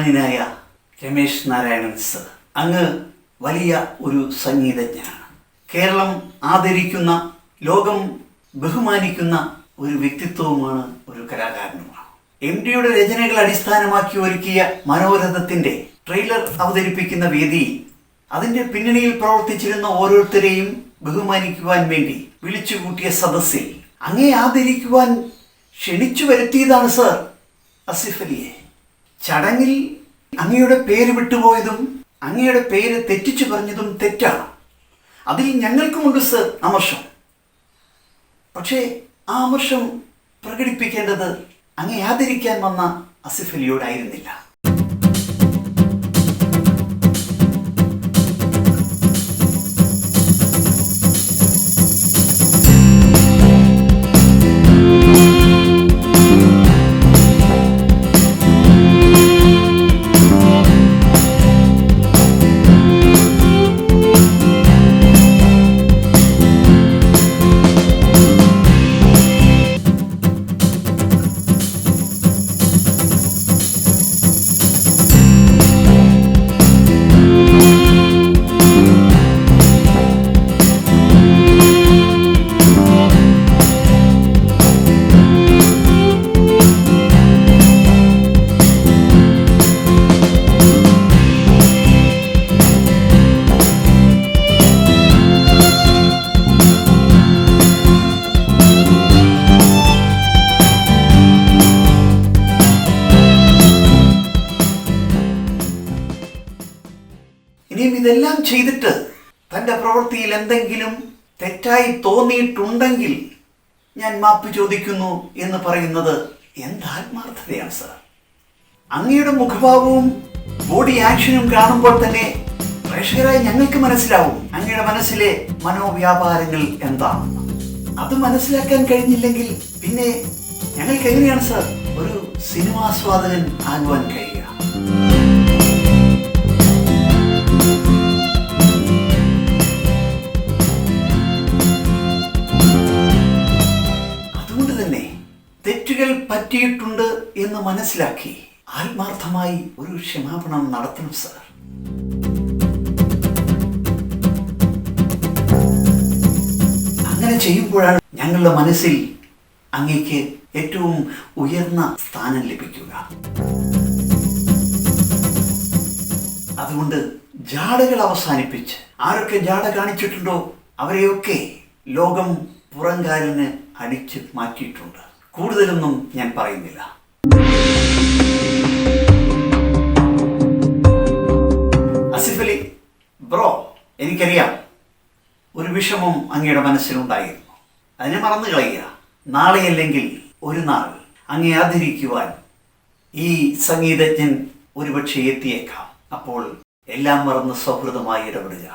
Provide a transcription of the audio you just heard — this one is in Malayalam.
ബഹുമാന്യനായ രമേശ് നാരായണൻ സർ. അങ്ങ് വലിയ ഒരു സംഗീതജ്ഞനാണ്. കേരളം ആദരിക്കുന്ന ലോകം ബഹുമാനിക്കുന്ന ഒരു വ്യക്തിത്വവുമാണ് ഒരു കലാകാരനുമാണ്. എം ഡിയുടെ രചനകൾ അടിസ്ഥാനമാക്കി ഒരുക്കിയ മനോരഥത്തിന്റെ ട്രെയിലർ അവതരിപ്പിക്കുന്ന വേദിയിൽ അതിന്റെ പിന്നണിയിൽ പ്രവർത്തിച്ചിരുന്ന ഓരോരുത്തരെയും ബഹുമാനിക്കുവാൻ വേണ്ടി വിളിച്ചുകൂട്ടിയ സദസ്സിൽ അങ്ങേ ആദരിക്കുവാൻ ക്ഷണിച്ചു വരുത്തിയതാണ് സർ അസിഫ് അലിയെ. ചടങ്ങിൽ അങ്ങയുടെ പേര് വിട്ടുപോയതും അങ്ങയുടെ പേര് തെറ്റിച്ചു പറഞ്ഞതും തെറ്റാണ്. അതിൽ ഞങ്ങൾക്കുമുണ്ട് സർ അമർഷം. പക്ഷേ ആ അമർഷം പ്രകടിപ്പിക്കേണ്ടത് അങ്ങേ ആദരിക്കാൻ വന്ന അസിഫ് ഇതെല്ലാം ചെയ്തിട്ട് തന്റെ പ്രവൃത്തിയിൽ എന്തെങ്കിലും തെറ്റായി തോന്നിയിട്ടുണ്ടെങ്കിൽ ഞാൻ മാപ്പ് ചോദിക്കുന്നു എന്ന് പറയുന്നത് എന്ത് ആത്മാർത്ഥതയാണ് സർ? അങ്ങയുടെ മുഖഭാവവും ബോഡി ആക്ഷനും കാണുമ്പോൾ തന്നെ പ്രേക്ഷകരായി ഞങ്ങൾക്ക് മനസ്സിലാവും അങ്ങയുടെ മനസ്സിലെ മനോവ്യാപാരങ്ങൾ എന്താണ്. അത് മനസ്സിലാക്കാൻ കഴിഞ്ഞില്ലെങ്കിൽ പിന്നെ ഞങ്ങൾക്ക് എങ്ങനെയാണ് സർ ഒരു സിനിമാസ്വാദകൻ ആകുവാൻ കഴിയുക? തെറ്റുകൾ പറ്റിയിട്ടുണ്ട് എന്ന് മനസ്സിലാക്കി ആത്മാർത്ഥമായി ഒരു ക്ഷമാപണം നടത്തണം സാർ. അങ്ങനെ ചെയ്യുമ്പോഴാണ് ഞങ്ങളുടെ മനസ്സിൽ അങ്ങേക്ക് ഏറ്റവും ഉയർന്ന സ്ഥാനം ലഭിക്കുക. അതുകൊണ്ട് ജാടകൾ അവസാനിപ്പിച്ച് ആരൊക്കെ ജാട കാണിച്ചിട്ടുണ്ടോ അവരെയൊക്കെ ലോകം പുറംകാലിന് അടിച്ച് മാറ്റിയിട്ടുണ്ട്. കൂടുതലൊന്നും ഞാൻ പറയുന്നില്ല. അസിഫ് അലി ബ്രോ എനിക്കറിയാം. ഒരു വിഷമം അങ്ങയുടെ മനസ്സിലുണ്ടായിരുന്നു. അതിനെ മറന്നു കളയുക. നാളെയല്ലെങ്കിൽ ഒരു നാൾ അങ്ങേ ആദരിക്കുവാൻ ഈ സംഗീതജ്ഞൻ ഒരുപക്ഷെ എത്തിയേക്കാം. അപ്പോൾ എല്ലാം മറന്ന് സൗഹൃദമായി ഇടപെടുക.